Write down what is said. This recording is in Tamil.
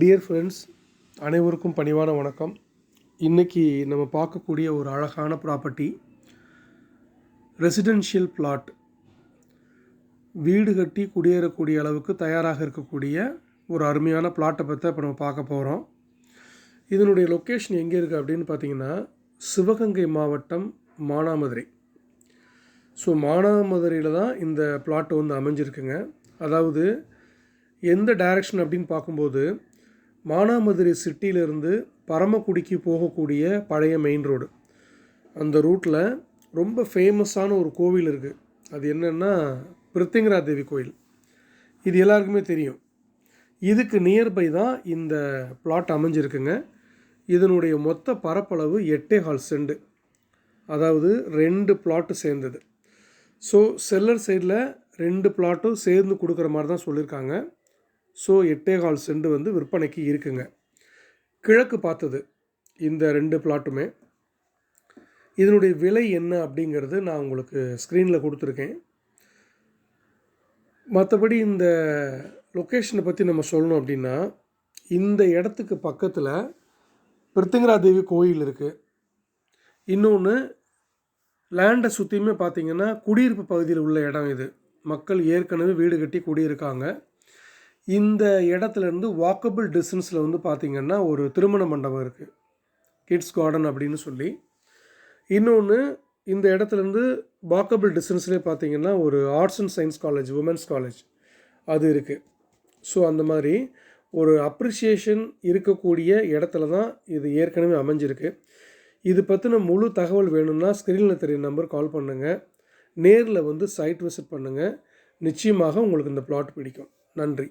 டியர் ஃப்ரெண்ட்ஸ் அனைவருக்கும் பணிவான வணக்கம். இன்றைக்கி நம்ம பார்க்கக்கூடிய ஒரு அழகான ப்ராப்பர்ட்டி ரெசிடென்ஷியல் பிளாட் வீடு கட்டி குடியேறக்கூடிய அளவுக்கு தயாராக இருக்கக்கூடிய ஒரு அருமையான பிளாட்டை பற்றி இப்போ நம்ம பார்க்க போகிறோம் இதனுடைய லொக்கேஷன் எங்கே இருக்குது அப்படின்னு பார்த்தீங்கன்னா சிவகங்கை மாவட்டம் மானாமதுரை. ஸோ மானாமதுரையில் தான் இந்த பிளாட்டு வந்து அமைஞ்சிருக்குங்க. அதாவது எந்த டைரக்ஷன் அப்படின்னு பார்க்கும்போது மானாமதுரை சிட்டியிலேருந்து பரமக்குடிக்கு போகக்கூடிய பழைய மெயின் ரோடு அந்த ரூட்டில் ரொம்ப ஃபேமஸான ஒரு கோவில் இருக்குது அது என்னென்னா பிருத்திங்கரா தேவி கோயில். இது எல்லாருக்குமே தெரியும். இதுக்கு நியர்பை தான் இந்த பிளாட் அமைஞ்சிருக்குங்க. இதனுடைய மொத்த பரப்பளவு எட்டே ஹால் செண்டு அதாவது ரெண்டு பிளாட்டு சேர்ந்தது. ஸோ செல்லர் சைடில் ரெண்டு பிளாட்டும் சேர்ந்து கொடுக்குற மாதிரி தான் சொல்லியிருக்காங்க. ஸோ எட்டே கால் செண்டு வந்து விற்பனைக்கு இருக்குங்க. கிழக்கு பார்த்தது இந்த ரெண்டு பிளாட்டுமே இதனுடைய விலை என்ன அப்படிங்கிறது நான் உங்களுக்கு ஸ்க்ரீனில் கொடுத்துருக்கேன். மற்றபடி இந்த லொக்கேஷனை பற்றி நம்ம சொல்லணும் அப்படின்னா இந்த இடத்துக்கு பக்கத்தில் பிருத்திங்கரா தேவி கோயில் இருக்குது இன்னொன்று லேண்டை சுற்றியுமே பார்த்திங்கன்னா குடியிருப்பு பகுதியில் உள்ள இடம் இது. மக்கள் ஏற்கனவே வீடு கட்டி குடியிருக்காங்க. இந்த இடத்துலேருந்து வாக்கபிள் டிஸ்டன்ஸில் வந்து பார்த்திங்கன்னா ஒரு திருமண மண்டபம் இருக்குது கிட்ஸ் கார்டன் அப்படின்னு சொல்லி. இன்னொன்று இந்த இடத்துலேருந்து வாக்கபிள் டிஸ்டன்ஸ்லேயே பார்த்தீங்கன்னா ஒரு arts and science college women's college அது இருக்குது ஸோ அந்த மாதிரி ஒரு அப்ரிஷியேஷன் இருக்கக்கூடிய இடத்துல தான் இது ஏற்கனவே அமைஞ்சிருக்கு. இது பற்றின முழு தகவல் வேணும்னா ஸ்க்ரீனில் தெரிய நம்பர் கால் பண்ணுங்கள் நேரில் வந்து சைட் விசிட் பண்ணுங்கள் நிச்சயமாக உங்களுக்கு இந்த பிளாட் பிடிக்கும். நன்றி.